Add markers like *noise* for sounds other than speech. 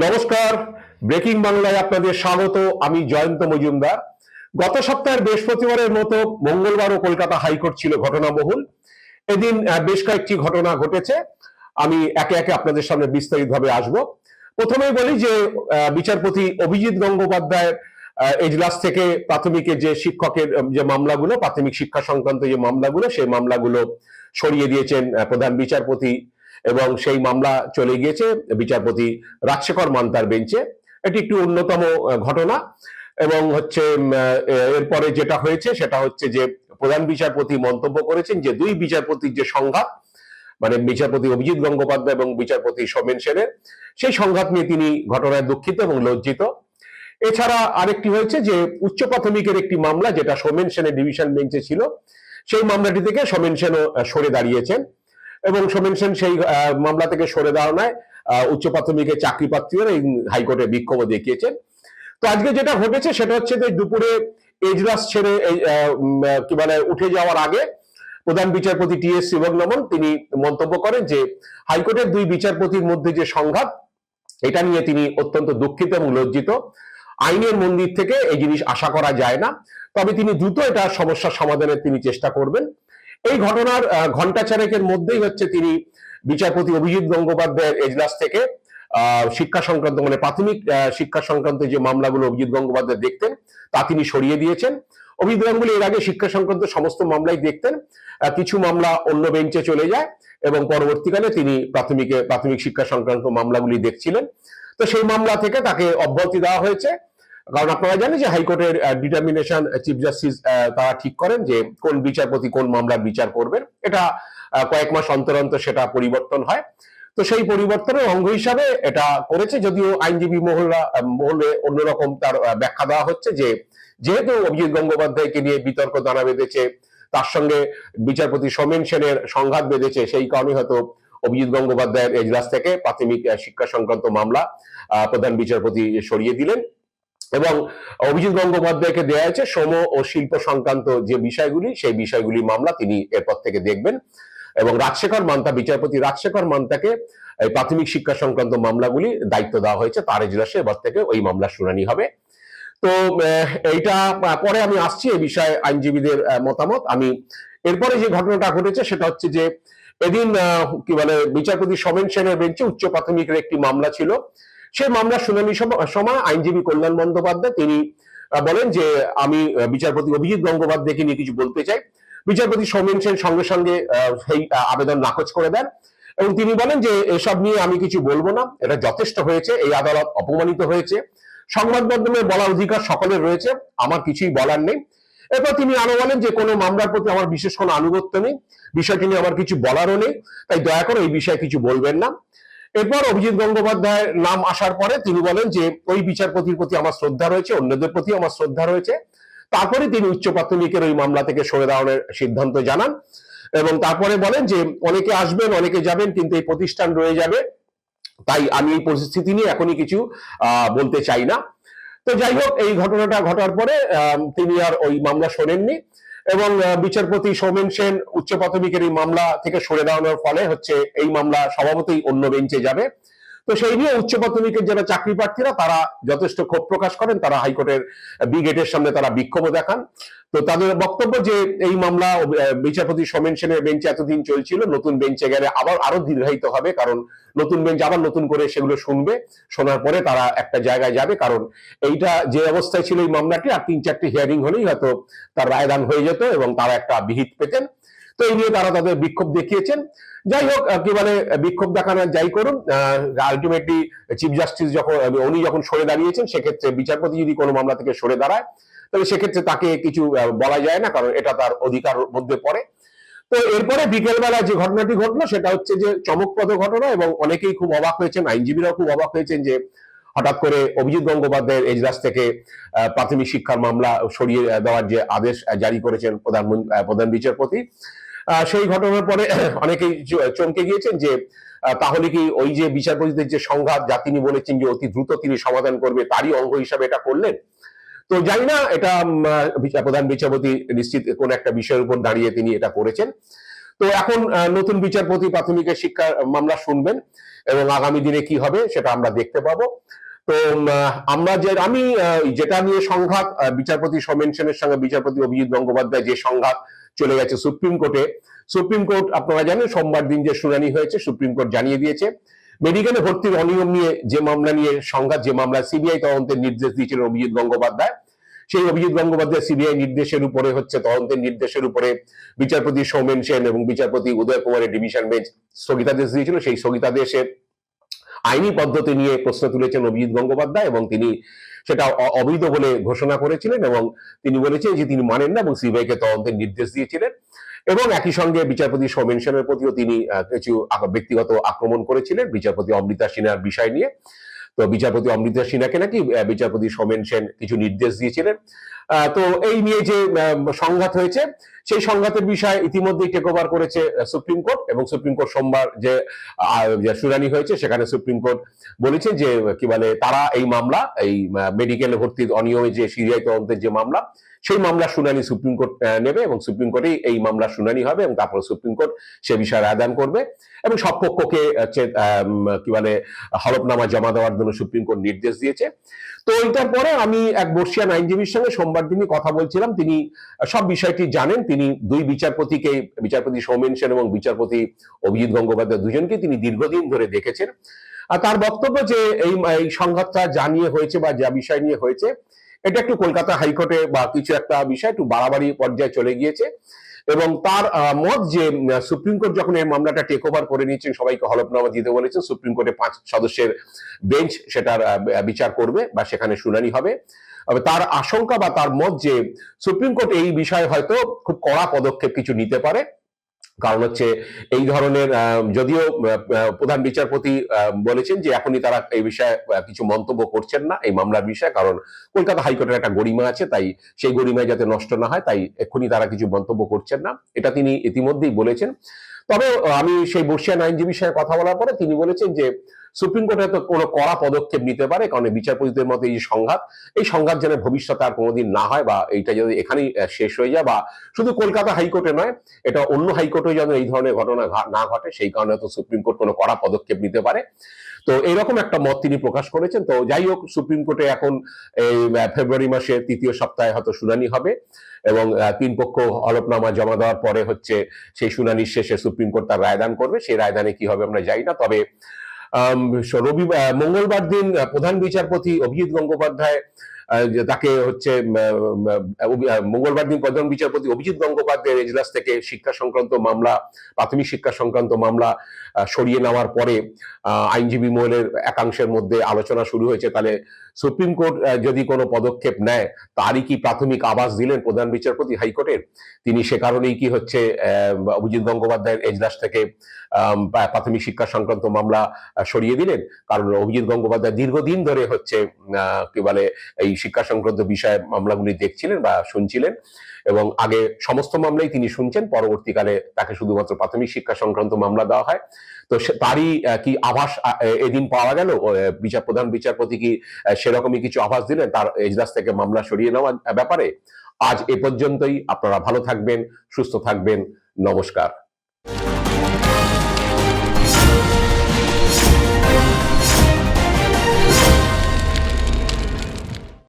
নমস্কার। ব্রেকিং বাংলায় আপনাদের স্বাগত। আমি জয়ন্ত মজুমদার। গত সপ্তাহের বৃহস্পতিবারের মতো মঙ্গলবারও কলকাতা হাইকোর্ট ছিল ঘটনাবহুল। এদিন বেশ কয়েকটি ঘটনা ঘটেছে। আমি একে একে আপনাদের সামনে বিস্তারিতভাবে আসব। প্রথমেই বলি যে বিচারপতি অভিজিৎ গঙ্গোপাধ্যায়ের এজলাস থেকে প্রাথমিকের যে শিক্ষকের যে মামলাগুলো, প্রাথমিক শিক্ষা সংক্রান্ত যে মামলাগুলো, সেই মামলাগুলো সরিয়ে দিয়েছেন প্রধান বিচারপতি এবং সেই মামলা চলে গিয়েছে। বিচারপতি রাজশেখর মান্তার বেঞ্চে। এটি একটি অন্যতম ঘটনা এবং হচ্ছে এরপরে যেটা হয়েছে সেটা হচ্ছে যে প্রধান বিচারপতি মন্তব্য করেছেন যে দুই বিচারপতির যে সংঘাত মানে বিচারপতি অভিজিৎ গঙ্গোপাধ্যায় এবং বিচারপতি সোমেন সেনের, সেই সংঘাত নিয়ে তিনি ঘটনায় দুঃখিত এবং লজ্জিত। এছাড়া আরেকটি হয়েছে যে উচ্চ প্রাথমিকের একটি মামলা যেটা সোমেন সেনের ডিভিশন বেঞ্চে ছিল, সেই মামলাটি থেকে সোমেন সেনও সরে দাঁড়িয়েছেন। এবং সোমেন সেন সেই মামলা থেকে সরে দাঁড়ানোয় উচ্চ প্রাথমিকের চাকরি প্রার্থীরা এই হাইকোর্টে বিক্ষোভ দেখিয়েছেন। তো আজকে যেটা ঘটেছে সেটা হচ্ছে যে দুপুরে এজলাস ছেড়ে কি বলে, উঠে যাওয়ার আগে প্রধান বিচারপতি টি এস শিবজ্ঞমন তিনি মন্তব্য করেন যে হাইকোর্টের দুই বিচারপতির মধ্যে যে সংঘাত, এটা নিয়ে তিনি অত্যন্ত দুঃখিত এবং লজ্জিত। আইনের মন্দির থেকে এই জিনিস আশা করা যায় না। তবে তিনি দ্রুত এটা সমস্যার সমাধানের তিনি চেষ্টা করবেন। এই ঘটনার ঘণ্টা চারেকের মধ্যেই হচ্ছে তিনি বিচারপতি অভিজিৎ গঙ্গোপাধ্যায়ের এজলাস থেকে শিক্ষা সংক্রান্ত মানে প্রাথমিক শিক্ষা সংক্রান্ত যে মামলাগুলো অভিজিৎ গঙ্গোপাধ্যায় দেখতেন, তা তিনি সরিয়ে দিয়েছেন। অভিজিৎ গাঙ্গুলি এর আগে শিক্ষা সংক্রান্ত সমস্ত মামলাই দেখতেন কিছু মামলা অন্য বেঞ্চে চলে যায় এবং পরবর্তীকালে তিনি প্রাথমিকে, প্রাথমিক শিক্ষা সংক্রান্ত মামলাগুলি দেখছিলেন। তো সেই মামলা থেকে তাকে অব্যাহতি দেওয়া হয়েছে। কারণ আপনারা জানেন যে হাইকোর্টের ডিটারমিনেশন চিফ জাস্টিস তারা ঠিক করেন যে কোন বিচারপতি কোন মামলার বিচার করবেন। এটা কয়েক মাস অন্তর অন্তর সেটা পরিবর্তন হয়। তো সেই পরিবর্তনের অঙ্গ হিসাবে এটা করেছে যদিও আইনজীবী মহলে অন্যরকম তার ব্যাখ্যা দেওয়া হচ্ছে যে যেহেতু অভিজিৎ গঙ্গোপাধ্যায়কে নিয়ে বিতর্ক দানা বেঁধেছে, তার সঙ্গে বিচারপতি সোমেন সেনের সংঘাত বেঁধেছে, সেই কারণে হয়তো অভিজিৎ গঙ্গোপাধ্যায়ের এজলাস থেকে প্রাথমিক শিক্ষা সংক্রান্ত মামলা প্রধান বিচারপতি সরিয়ে দিলেন। এবং অভিজিৎ গঙ্গোপাধ্যায়কে দেওয়া হয়েছে শ্রম ও শিল্প সংক্রান্ত যে বিষয়গুলি, সেই বিষয়গুলি মামলা তিনি এরপর থেকে দেখবেন। এবং রাজশেখর মান্তা, বিচারপতি রাজশেখর মান্তাকে প্রাথমিক শিক্ষা সংক্রান্ত মামলাগুলি দায়িত্ব দেওয়া হয়েছে। তার এজলাসে এবার থেকে ওই মামলার শুনানি হবে। তো এইটা পরে আমি আসছি এই বিষয়ে আইনজীবীদের মতামত। আমি এরপরে যে ঘটনাটা ঘটেছে সেটা হচ্ছে যে, এদিন কি বলে, বিচারপতি সোমেন সেনের বেঞ্চে উচ্চ প্রাথমিকের একটি মামলা ছিল। সেই মামলার শুনানি সময় আইনজীবী কল্যাণ বন্দ্যোপাধ্যায়, তিনি বলেন যে আমি বিচারপতি অভিজিৎ গঙ্গোপাধ্যায়কে নিয়ে কিছু বলতে চাই। বিচারপতি সৌমেন সেন সঙ্গে সঙ্গে সেই আবেদন নাকচ করে দেন এবং তিনি বলেন যে এসব নিয়ে আমি কিছু বলব না, এটা যথেষ্ট হয়েছে, এই আদালত অপমানিত হয়েছে। সংবাদ মাধ্যমে বলার অধিকার সকলের রয়েছে, আমার কিছুই বলার নেই। এরপর তিনি আরও বলেন যে কোনো মামলার প্রতি আমার বিশেষ কোনো আনুগত্য নেই, বিষয়টি নিয়ে আমার কিছু বলারও নেই, তাই দয়া করে এই বিষয়ে কিছু বলবেন না। এরপর অভিজিৎ গঙ্গোপাধ্যায়ের নাম আসার পরে তিনি বলেন যে, ওই বিচারপতির প্রতি আমার শ্রদ্ধা রয়েছে, অন্যদের প্রতি আমার শ্রদ্ধা রয়েছে। তারপরে তিনি উচ্চ প্রাথমিকের ওই মামলা থেকে সরে দাঁড়ানোর সিদ্ধান্ত জানান এবং তারপরে বলেন যে, অনেকে আসবেন, অনেকে যাবেন, কিন্তু এই প্রতিষ্ঠান রয়ে যাবে। তাই আমি এই পরিস্থিতি নিয়ে এখনই কিছু বলতে চাই না। তো যাই হোক, এই ঘটনাটা ঘটার পরে তিনি আর ওই মামলা শোনেননি। এবং বিচারপতি সৌমেন সেন উচ্চ প্রাথমিকের এই মামলা থেকে সরে দাঁড়ানোর ফলে হচ্ছে এই মামলা স্বভাবতই অন্য বেঞ্চে যাবে। তো সেই নিয়ে উচ্চ প্রাথমিকের যারা চাকরি প্রার্থীরা, তারা যথেষ্ট ক্ষোভ প্রকাশ করেন। তারা হাইকোর্টের বি গেটের সামনে তারা বিক্ষোভ দেখান। তো তাদের বক্তব্য যে এই মামলা বিচারপতি সোমেন সেনের বেঞ্চে এতদিন চলছিল, নতুন বেঞ্চে গেলে আবার আরও দীর্ঘায়িত হবে, কারণ নতুন বেঞ্চ আবার নতুন করে সেগুলো শুনবে। শোনার পরে তারা একটা জায়গায় যাবে, কারণ এইটা যে অবস্থায় ছিল এই মামলাটি, আর তিন চারটি হিয়ারিং হলেই হয়তো তার রায়দান হয়ে যেত এবং তারা একটা বিহিত পেতেন। তো এই নিয়ে তারা তাদের বিক্ষোভ দেখিয়েছেন। যাই হোক কি বলে, বিক্ষোভ দেখানো যাই করুন আলটিমেটলি চিফ জাস্টিস যখন উনি যখন সরে দাঁড়িয়েছেন, সেক্ষেত্রে বিচারপতি যদি কোনো মামলা থেকে সরে দাঁড়ায়, তাহলে সেক্ষেত্রে তাকে কিছু বলা যায় না, কারণ এটা তার অধিকার মধ্যে পড়ে। তো এরপরে বিকেলবেলা যে ঘটনাটি ঘটলো, সেটা হচ্ছে যে চমকপ্রদ ঘটনা এবং অনেকেই খুব অবাক হয়েছেন, আইনজীবীরাও খুব অবাক হয়েছেন যে হঠাৎ করে অভিজিৎ গঙ্গোপাধ্যায়ের এজলাস থেকে প্রাথমিক শিক্ষার মামলা সরিয়ে দেওয়ার যে আদেশ জারি করেছেন প্রধানমন্ত্রী প্রধান বিচারপতি। সেই ঘটনার পরে *coughs* অনেকেই চমকে গিয়েছেন যে তাহলে কি ওই যে বিচারপতিদের যে সংঘাত যা তিনি বলেছেন যে অতি দ্রুত তিনি সমাধান করবে, তারই অঙ্গ হিসাবে এটা করলেন? তো জানি না, এটা প্রধান বিচারপতি নিশ্চিত কোন একটা বিষয়ের উপর দাঁড়িয়ে তিনি এটা করেছেন। তো এখন নতুন বিচারপতি প্রাথমিকের শিক্ষা মামলা শুনবেন এবং আগামী দিনে কি হবে সেটা আমরা দেখতে পাবো। তো আমরা যে, আমি যেটা নিয়ে সংঘাত বিচারপতি সোমেন সঙ্গে বিচারপতি অভিজিৎ গঙ্গোপাধ্যায় যে সংঘাত চলে গেছে সুপ্রিম কোর্টে সুপ্রিম কোর্ট আপনারা জানেন, সোমবার দিন যে শুনানি হয়েছে সুপ্রিম কোর্ট জানিয়ে দিয়েছে। মেডিকেলে ভর্তির অনিয়ম নিয়ে যে মামলা নিয়ে সংঘাত, যে মামলা সিবিআই তদন্তের নির্দেশ দিয়েছিলেন অভিজিৎ গঙ্গোপাধ্যায়, সেই অভিজিৎ গঙ্গোপাধ্যায় সিবিআই নির্দেশের উপরে হচ্ছে তদন্তের নির্দেশের উপরে বিচারপতি সৌমেন সেন এবং বিচারপতি উদয় কুমারের ডিভিশন বেঞ্চ স্থগিতাদেশ দিয়েছিল। সেই স্থগিতাদেশের আইনি পদ্ধতি নিয়ে প্রশ্ন তুলেছেন অভিজিৎ গঙ্গোপাধ্যায় এবং তিনি সেটা অবৈধ বলে ঘোষণা করেছিলেন এবং তিনি বলেছেন যে তিনি মানেন না এবং সিবিআই কে তদন্তের নির্দেশ দিয়েছিলেন। এবং একই সঙ্গে বিচারপতি সৌমেন সেনের প্রতিও তিনি কিছু ব্যক্তিগত আক্রমণ করেছিলেন। বিচারপতি অমৃতা সিনহার বিষয় নিয়ে। তো বিচারপতি অমৃতা সিনহাকে নাকি বিচারপতি সোমেন সেন কিছু নির্দেশ দিয়েছিলেন। তো এই নিয়ে যে সংঘাত হয়েছে, সেই সংঘাতের বিষয়ে ইতিমধ্যেই টেক ওভার করেছে সুপ্রিম কোর্ট এবং সুপ্রিম কোর্ট সোমবার যে শুনানি হয়েছে, সেখানে সুপ্রিম কোর্ট বলেছে যে, কি বলে, তারা এই মামলা, এই মেডিকেল ভর্তির অনিয়মে যে সিবিআই তদন্তের যে মামলা, সেই মামলার শুনানি সুপ্রিম কোর্ট নেবে এবং সুপ্রিম কোর্টেই এই মামলার শুনানি হবে এবং তারপর সুপ্রিম কোর্ট সে বিষয়ে রায়দান করবে এবং সব পক্ষকে কি বলে, হলফনামা জমা দেওয়ার জন্য সুপ্রিম কোর্ট নির্দেশ দিয়েছে। তো ওইটার পরে আমি এক বর্ষিয়ান আইনজীবীর সঙ্গে সোমবার দিনই কথা বলছিলাম। তিনি সব বিষয়টি জানেন। তিনি দুই বিচারপতিকে, বিচারপতি সৌমেন সেন এবং বিচারপতি অভিজিৎ গঙ্গোপাধ্যায় দুজনকে তিনি দীর্ঘদিন ধরে দেখেছেন। আর তার বক্তব্য যে এই এই সংঘাতটা যা নিয়ে হয়েছে বা যা বিষয় নিয়ে হয়েছে, এটা একটু কলকাতা হাইকোর্টে বা কিছু একটা বিষয় একটু বাড়াবাড়ি পর্যায়ে চলে গিয়েছে। এবং তার মত যে সুপ্রিম কোর্ট যখন এই মামলাটা টেক ওভার করে নিয়েছেন, সবাইকে হলফনামা দিতে বলেছেন, সুপ্রিম কোর্টে পাঁচ সদস্যের বেঞ্চ সেটার বিচার করবে বা সেখানে শুনানি হবে। তার আশঙ্কা বা তার মত যে, সুপ্রিম কোর্ট এই বিষয়ে হয়তো খুব কড়া পদক্ষেপ কিছু নিতে পারে। কারণ হচ্ছে এই ধরনের যদিও প্রধান বিচারপতি বলেছেন যে এখনই তারা এই বিষয়ে কিছু মন্তব্য করছেন না এই মামলার বিষয়ে, কারণ কলকাতা হাইকোর্টের একটা গরিমা আছে, তাই সেই গরিমায় যাতে নষ্ট না হয়, তাই এখনই তারা কিছু মন্তব্য করছেন না। এটা তিনি ইতিমধ্যেই বলেছেন। তবে আমি সেই বর্ষিয়ান আইনজীবীর সঙ্গে কথা বলার পরে তিনি বলেছেন যে, সুপ্রিম কোর্ট হয়তো কোনো কড়া পদক্ষেপ নিতে পারে, কারণ বিচারপতিদের মধ্যে এই সংঘাত এই সংঘাত যেন ভবিষ্যতে আর কোনোদিন না হয় বা এইটা যদি এখানেই শেষ হয়ে যায় বা শুধু কলকাতা হাইকোর্টে নয়, এটা অন্য হাইকোর্টেও যেন এই ধরনের ঘটনা না ঘটে, সেই কারণে হয়তো সুপ্রিম কোর্ট কোনো কড়া পদক্ষেপ নিতে পারে। তো এরকম একটা মত তিনি প্রকাশ করেছেন। তো যাই হোক, সুপ্রিম কোর্টে এখন এই ফেব্রুয়ারি মাসের তৃতীয় সপ্তাহে হয়তো শুনানি হবে এবং তিন পক্ষ হলফনামা জমা দেওয়ার পরে হচ্ছে সেই শুনানির শেষে সুপ্রিম কোর্ট তার রায়দান করবে। সেই রায়দানে কি হবে আমরা যাই না। তবে রবিবার, মঙ্গলবার দিন প্রধান বিচারপতি অভিজিৎ গঙ্গোপাধ্যায় তাকে হচ্ছে মঙ্গলবার দিন প্রধান বিচারপতি অভিজিৎ গঙ্গোপাধ্যায়ের এজলাস থেকে শিক্ষা সংক্রান্ত মামলা, প্রাথমিক শিক্ষা সংক্রান্ত মামলা সরিয়ে নেওয়ার পরে আইনজীবী মহলের একাংশের মধ্যে আলোচনা শুরু হয়েছে। তাহলে সুপ্রিম কোর্ট যদি কোনো পদক্ষেপ নেয়, তারই কি প্রাথমিক আবাস দিলেন প্রধান বিচারপতি হাইকোর্টের? তিনি সে কারণেই কি হচ্ছে অভিজিৎ গঙ্গোপাধ্যায়ের এজলাস থেকে প্রাথমিক শিক্ষা সংক্রান্ত মামলা সরিয়ে দিলেন। কারণ অভিজিৎ গঙ্গোপাধ্যায় দীর্ঘদিন ধরে হচ্ছে কি বলে, এই শিক্ষা সংক্রান্ত বিষয়ে মামলাগুলি দেখছিলেন বা শুনছিলেন এবং আগে সমস্ত মামলাই তিনি শুনছেন, পরবর্তীকালে তাকে শুধুমাত্র প্রাথমিক শিক্ষা সংক্রান্ত মামলা দেওয়া হয়। তো তারই কি আভাস এদিন পাওয়া গেল? বিচার, প্রধান বিচারপতি কি সেরকমই কিছু আভাস দিলেন? তার এজলাস থেকে মামলা সরিয়ে নেওয়ার ব্যাপারে আজ এ পর্যন্তই। আপনারা ভালো থাকবেন, সুস্থ থাকবেন। নমস্কার।